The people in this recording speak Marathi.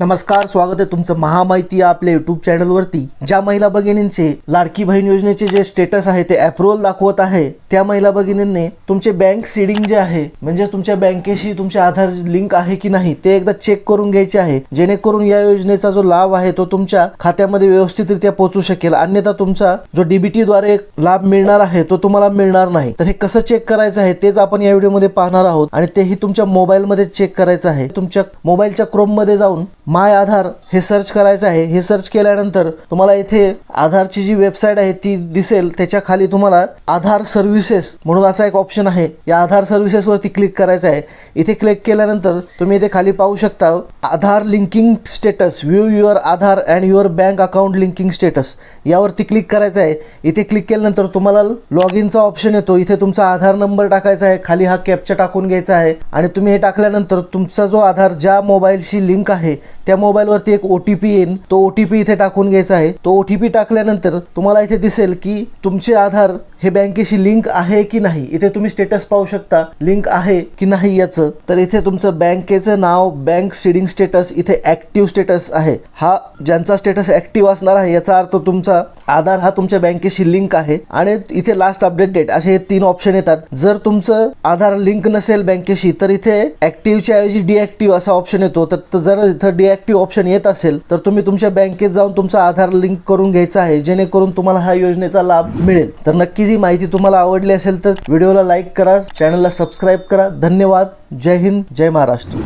नमस्कार स्वागत आहे तुमचं महामाहिती आपल्या युट्यूब चॅनलवरती ज्या महिला भगिनींचे लाडकी बहीण योजनेचे जे स्टेटस आहे ते अप्रुव्हल दाखवत आहे त्या महिला भगिनींनी तुमचे बँक सीडिंग जे आहे म्हणजे तुमच्या बँकेशी तुमचे आधार लिंक आहे की नाही ते एकदा चेक करून घ्यायचे आहे. जेणेकरून या योजनेचा जो लाभ आहे तो तुमच्या खात्यामध्ये व्यवस्थितरित्या पोहोचू शकेल. अन्यथा तुमचा जो डीबीटी द्वारे लाभ मिळणार आहे तो तुम्हाला मिळणार नाही. तर हे कसं चेक करायचं आहे तेच आपण या व्हिडिओमध्ये पाहणार आहोत. आणि तेही तुमच्या मोबाईलमध्ये चेक करायचं आहे. तुमच्या मोबाईलच्या क्रोममध्ये जाऊन माय आधार हे सर्च करायचं आहे. हे सर्च केल्यानंतर तुम्हाला इथे आधारची जी वेबसाईट आहे ती दिसेल. त्याच्याखाली तुम्हाला आधार सर्व्हिसेस म्हणून असा एक ऑप्शन आहे. या आधार सर्व्हिसेसवरती क्लिक करायचं आहे. इथे क्लिक केल्यानंतर तुम्ही इथे खाली पाहू शकता Aadhaar linking status view your Aadhaar and your bank account linking status यावरती क्लिक करायचं आहे. इथे क्लिक केल्यानंतर तुम्हाला लॉग इनचा ऑप्शन येतो. इथे तुमचा आधार नंबर टाकायचा आहे. खाली हा कॅप्चा टाकून घ्यायचा आहे. आणि तुम्ही हे टाकल्यानंतर तुमचा जो आधार ज्या मोबाईलशी लिंक आहे त्या मोबाईलवरती एक ओ टी पी येईल तो ओ टी पी इथे टाकून घ्यायचा आहे. तो ओ टी पी टाकल्यानंतर तुम्हाला इथे दिसेल की तुमचे आधार हे बँकेशी लिंक आहे की नाही? इथे तुम्ही स्टेटस पाहू शकता लिंक आहे की नाही याचं. तर इथे तुमचं बँकेचं नाव बँक सीडिंग स्टेटस इथे ऍक्टिव्ह स्टेटस आहे. हा ज्यांचा स्टेटस ऍक्टिव्ह असणार आहे याचा अर्थ तुमचा आधार हा तुमच्या बँकेशी लिंक आहे. आणि इथे लास्ट अपडेट डेट असे हे तीन ऑप्शन येतात. जर तुमचं आधार लिंक नसेल बँकेशी तर इथे ऍक्टिव्हच्या ऐवजी डिऍक्टिव्ह असा ऑप्शन येतो. तर तर जर इथं डिऍक्टिव्ह ऑप्शन येत असेल तर तुम्ही तुमच्या बँकेत जाऊन तुमचा आधार लिंक करून घ्यायचा आहे जेणेकरून तुम्हाला हा योजनेचा लाभ मिळेल. तर नक्कीच ही माहिती तुम्हाला आवडली असेल तर व्हिडिओला लाईक करा चॅनलला सबस्क्राईब करा. धन्यवाद. जय हिंद जय महाराष्ट्र.